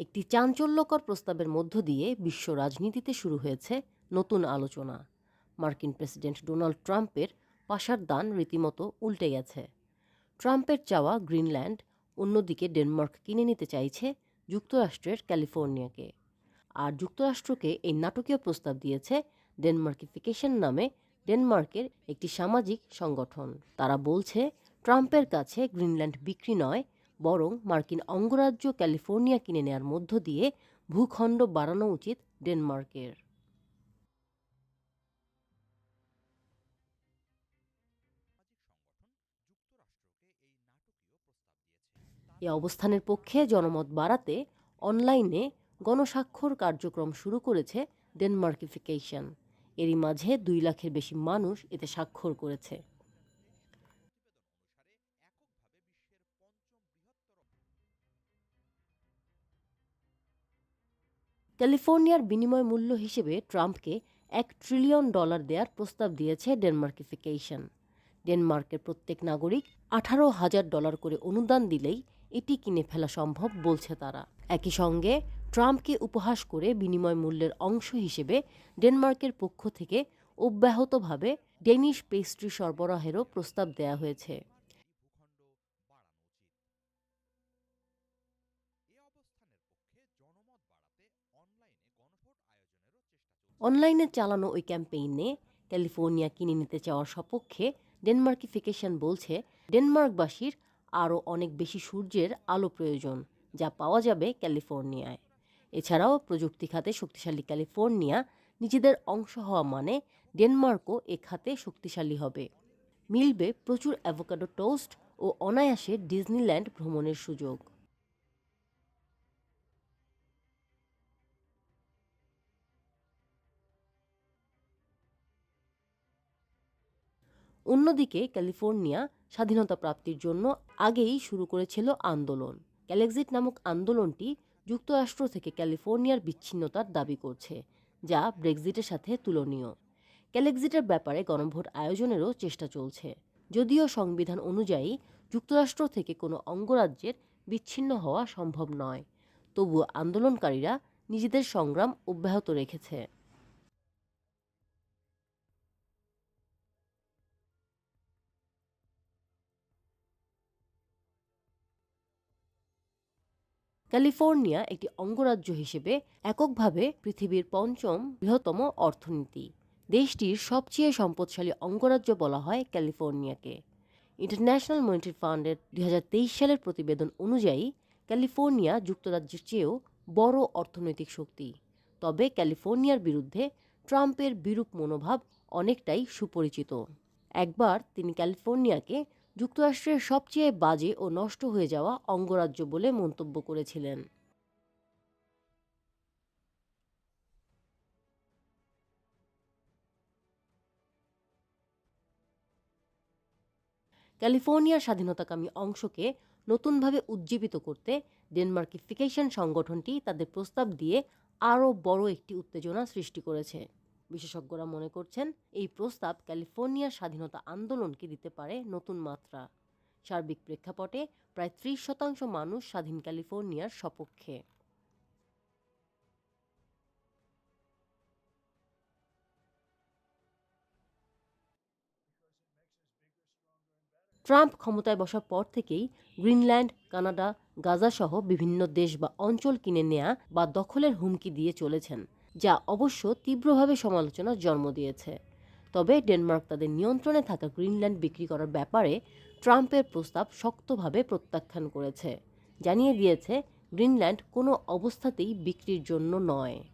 একটি চাঞ্চল্যকর প্রস্তাবের মধ্য দিয়ে বিশ্ব রাজনীতিতে শুরু হয়েছে নতুন আলোচনা। মার্কিন প্রেসিডেন্ট ডোনাল্ড ট্রাম্পের পাশার দান রীতিমতো উল্টে গেছে। ট্রাম্পের চাওয়া গ্রিনল্যান্ড, অন্যদিকে ডেনমার্ক কিনে নিতে চাইছে যুক্তরাষ্ট্রের ক্যালিফোর্নিয়াকে। আর যুক্তরাষ্ট্রকে এই নাটকীয় প্রস্তাব দিয়েছে ডেনমার্কিফিকেশন নামে ডেনমার্কের একটি সামাজিক সংগঠন। তারা বলছে, ট্রাম্পের কাছে গ্রিনল্যান্ড বিক্রি নয় বরং মার্কিন অঙ্গরাজ্য ক্যালিফোর্নিয়া কিনে নেয়ার মধ্য দিয়ে ভূখণ্ড বাড়ানো উচিত ডেনমার্কের। এ অবস্থানের পক্ষে জনমত বাড়াতে অনলাইনে গণস্বাক্ষর কার্যক্রম শুরু করেছে ডেনমার্কিফিকেশন। এরই মাঝে দুই লাখের বেশি মানুষ এতে স্বাক্ষর করেছে। ক্যালিফোর্নিয়ার বিনিময় মূল্য হিসেবে ট্রাম্পকে এক ট্রিলিয়ন ডলার দেওয়ার প্রস্তাব দিয়েছে ডেনমার্কিফিকেশন। ডেনমার্কের প্রত্যেক নাগরিক আঠারো হাজার ডলার করে অনুদান দিলেই এটি কিনে ফেলা সম্ভব বলছে তারা। একই সঙ্গে ট্রাম্পকে উপহাস করে বিনিময় মূল্যের অংশ হিসেবে ডেনমার্কের পক্ষ থেকে অব্যাহতভাবে ডেনিশ পেস্ট্রি সরবরাহেরও প্রস্তাব দেয়া হয়েছে। অনলাইনে চালানো ওই ক্যাম্পেইনে ক্যালিফোর্নিয়া কিনে নিতে চাওয়ার সপক্ষে ডেনমার্কিফিকেশন বলছে, ডেনমার্কবাসীর আরও অনেক বেশি সূর্যের আলো প্রয়োজন, যা পাওয়া যাবে ক্যালিফোর্নিয়ায়। এছাড়াও প্রযুক্তি খাতে শক্তিশালী ক্যালিফোর্নিয়া নিজেদের অংশ হওয়া মানে ডেনমার্কও এ খাতে শক্তিশালী হবে। মিলবে প্রচুর অ্যাভোকাডো টোস্ট ও অনায়াসে ডিজনিল্যান্ড ভ্রমণের সুযোগ। অন্যদিকে ক্যালিফোর্নিয়া স্বাধীনতা প্রাপ্তির জন্য আগেই শুরু করেছিল আন্দোলন। ক্যালেক্সিট নামক আন্দোলনটি যুক্তরাষ্ট্র থেকে ক্যালিফোর্নিয়ার বিচ্ছিন্নতার দাবি করছে, যা ব্রেক্সিটের সাথে তুলনীয়। ক্যালেক্সিটের ব্যাপারে গণভোট আয়োজনেরও চেষ্টা চলছে। যদিও সংবিধান অনুযায়ী যুক্তরাষ্ট্র থেকে কোনো অঙ্গরাজ্যের বিচ্ছিন্ন হওয়া সম্ভব নয়, তবুও আন্দোলনকারীরা নিজেদের সংগ্রাম অব্যাহত রেখেছে। ক্যালিফোর্নিয়া একটি অঙ্গরাজ্য হিসেবে এককভাবে পৃথিবীর পঞ্চম বৃহত্তম অর্থনীতি। দেশটির সবচেয়ে সম্পদশালী অঙ্গরাজ্য বলা হয় ক্যালিফোর্নিয়াকে। ইন্টারন্যাশনাল মনিটারি ফান্ডের দুই হাজার তেইশ সালের প্রতিবেদন অনুযায়ী, ক্যালিফোর্নিয়া যুক্তরাজ্যের চেয়েও বড় অর্থনৈতিক শক্তি। তবে ক্যালিফোর্নিয়ার বিরুদ্ধে ট্রাম্পের বিরূপ মনোভাব অনেকটাই সুপরিচিত। একবার তিনি ক্যালিফোর্নিয়াকে যুক্তরাষ্ট্রের সবচেয়ে বাজে ও নষ্ট হয়ে যাওয়া অঙ্গরাজ্য বলে মন্তব্য করেছিলেন। ক্যালিফোর্নিয়ার স্বাধীনতাকামী অংশকে নতুনভাবে উজ্জীবিত করতে ডেনমার্কিফিকেশন সংগঠনটি তাদের প্রস্তাব দিয়ে আরও বড় একটি উত্তেজনা সৃষ্টি করেছে। বিশেষজ্ঞরা মনে করছেন এই প্রস্তাব ক্যালিফোর্নিয়ার স্বাধীনতা আন্দোলনকে দিতে পারে নতুন মাত্রা। সার্বিক প্রেক্ষাপটে প্রায় ত্রিশ শতাংশ মানুষ স্বাধীন ক্যালিফোর্নিয়ার সপক্ষে। ট্রাম্প ক্ষমতায় বসার পর থেকেই গ্রিনল্যান্ড, কানাডা, গাজাসহ বিভিন্ন দেশ বা অঞ্চল কিনে নেয়া বা দখলের হুমকি দিয়ে চলেছেন। যা অবশ্য তীব্রভাবে সমালোচনার জন্ম দিয়েছে। তবে ডেনমার্ক তাদের নিয়ন্ত্রণে থাকা গ্রিনল্যান্ড বিক্রি করার ব্যাপারে ট্রাম্পের প্রস্তাব শক্তভাবে প্রত্যাখ্যান করেছে। জানিয়ে দিয়েছে, গ্রিনল্যান্ড কোনো অবস্থাতেই বিক্রির জন্য নয়।